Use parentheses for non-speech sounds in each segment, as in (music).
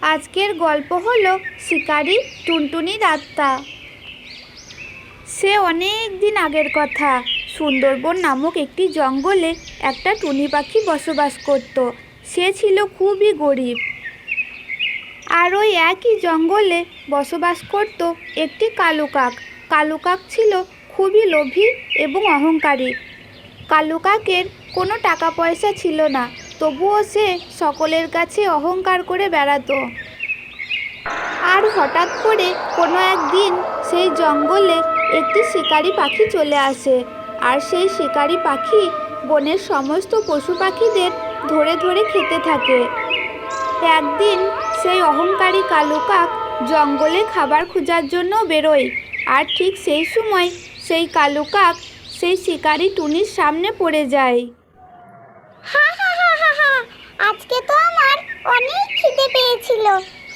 আজকের গল্প হলো শিকারি টুনটুনি রাত্তা। সে অনেক দিন আগের কথা। সুন্দরবন নামক একটি জঙ্গলে একটা টুনি পাখি বসবাস করত। সে ছিল খুবই গরিব। আর ওই একই জঙ্গলে বসবাস করত একটি কালো কাক কালো কাক ছিল খুবই লোভী এবং অহংকারী। কালু কাকের কোনো টাকা পয়সা ছিল না। তবুও সে সকলের কাছে অহংকার করে বেড়াতো। আর হঠাৎ করে কোনো একদিন সেই জঙ্গলে একটি শিকারি পাখি চলে আসে আর সেই শিকারি পাখি বনের সমস্ত পশু পাখিদের ধরে ধরে খেতে থাকে। একদিন সেই অহংকারী কালু কাক জঙ্গলে খাবার খোঁজার জন্য বেরোয় আর ঠিক সেই সময় সেই কালু কাক সেই শিকারি টুনির সামনে পড়ে যায়। আজকে তো আমার অনেক খিদে পেয়েছিল।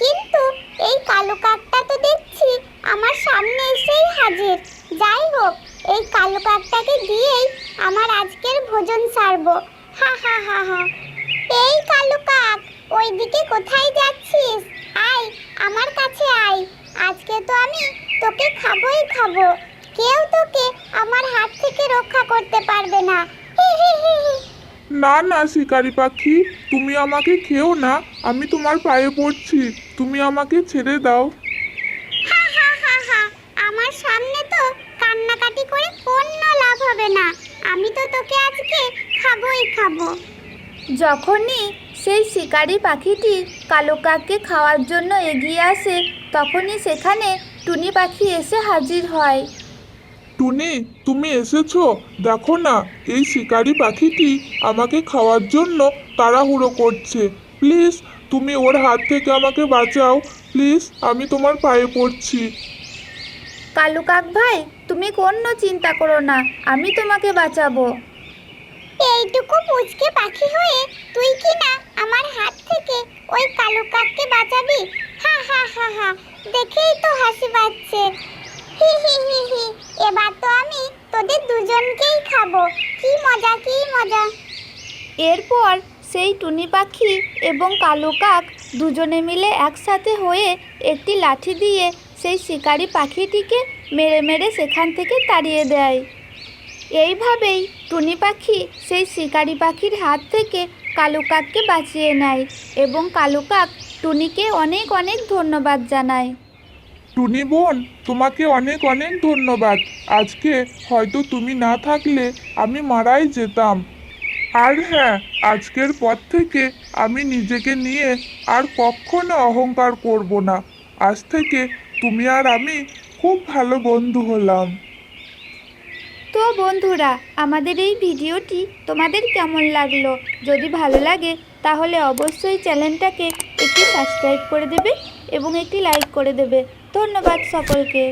কিন্তু এই কালো কাকটা তো দেখছি আমার সামনে এসেই হাজির। যাই হোক, এই কালো কাকটাকে দিয়েই আমার আজকের ভোজন সারবো। হা হা হা হা। এই কালো কাক, ওইদিকে কোথায় যাচ্ছিস? আয়, আমার কাছে আয়। আজকে তো আমি তোকে খাবোই খাব। কেউ তোকে আমার হাত থেকে রক্ষা করতে পারবে না। না না শিকারি পাখি তুমি আমাকে খেও না আমি তোমার পায়ে পড়ছি তুমি আমাকে ছেড়ে দাও। হা হা হা হা আমার সামনে তো কান্নাকাটি করে কোনো লাভ হবে না আমি তো তোকে আজকে খাবোই খাব। যখনই সেই শিকারি পাখিটি কালো কাককে খাওয়ার জন্য এগিয়ে আসে তখনই সেখানে টুনি পাখি এসে হাজির হয়। টুনি তুমি এসেছ? দেখো না এই শিকারি পাখিটি আমাকে খাওয়ার জন্য তাড়াহুড়ো করছে। প্লিজ তুমি ওর হাত থেকে আমাকে বাঁচাও। প্লিজ আমি তোমার পায়ে পড়ছি। কালু কাক ভাই তুমি কোনো চিন্তা করো না আমি তোমাকে বাঁচাবো। এইটুকু পুচকে পাখি হয়ে তুই কি না আমার হাত থেকে ওই কালো কাককে বাঁচাবি? হা হা হা হা দেখেই তো হাসি পাচ্ছে। (laughs) এবার তো আমি তোদের দুজনকেই খাব। কি মজা কি মজা। এরপর সেই টুনি পাখি এবং কালো কাক দুজনে মিলে একসাথে হয়ে একটি লাঠি দিয়ে সেই শিকারি পাখিটিকে মেরে মেরে সেখান থেকে তাড়িয়ে দেয়। এইভাবেই টুনি পাখি সেই শিকারি পাখির হাত থেকে কালু কাককে বাঁচিয়ে নেয় এবং কালু কাক টুনিকে অনেক অনেক ধন্যবাদ জানায়। টুনি বোন, তোমাকে অনেক অনেক ধন্যবাদ। আজকে হয়তো তুমি না থাকলে আমি মারাই যেতাম। আর হ্যাঁ আজকের পর থেকে আমি নিজেকে নিয়ে আর কখনো অহংকার করব না। আজ থেকে তুমি আর আমি খুব ভালো বন্ধু হলাম। তো বন্ধুরা, আমাদের এই ভিডিওটি তোমাদের কেমন লাগল? যদি ভালো লাগে, তাহলে অবশ্যই চ্যানেলটাকে একটি সাবস্ক্রাইব করে দেবে এবং একটি লাইক করে দেবে। ধন্যবাদ সকলকে।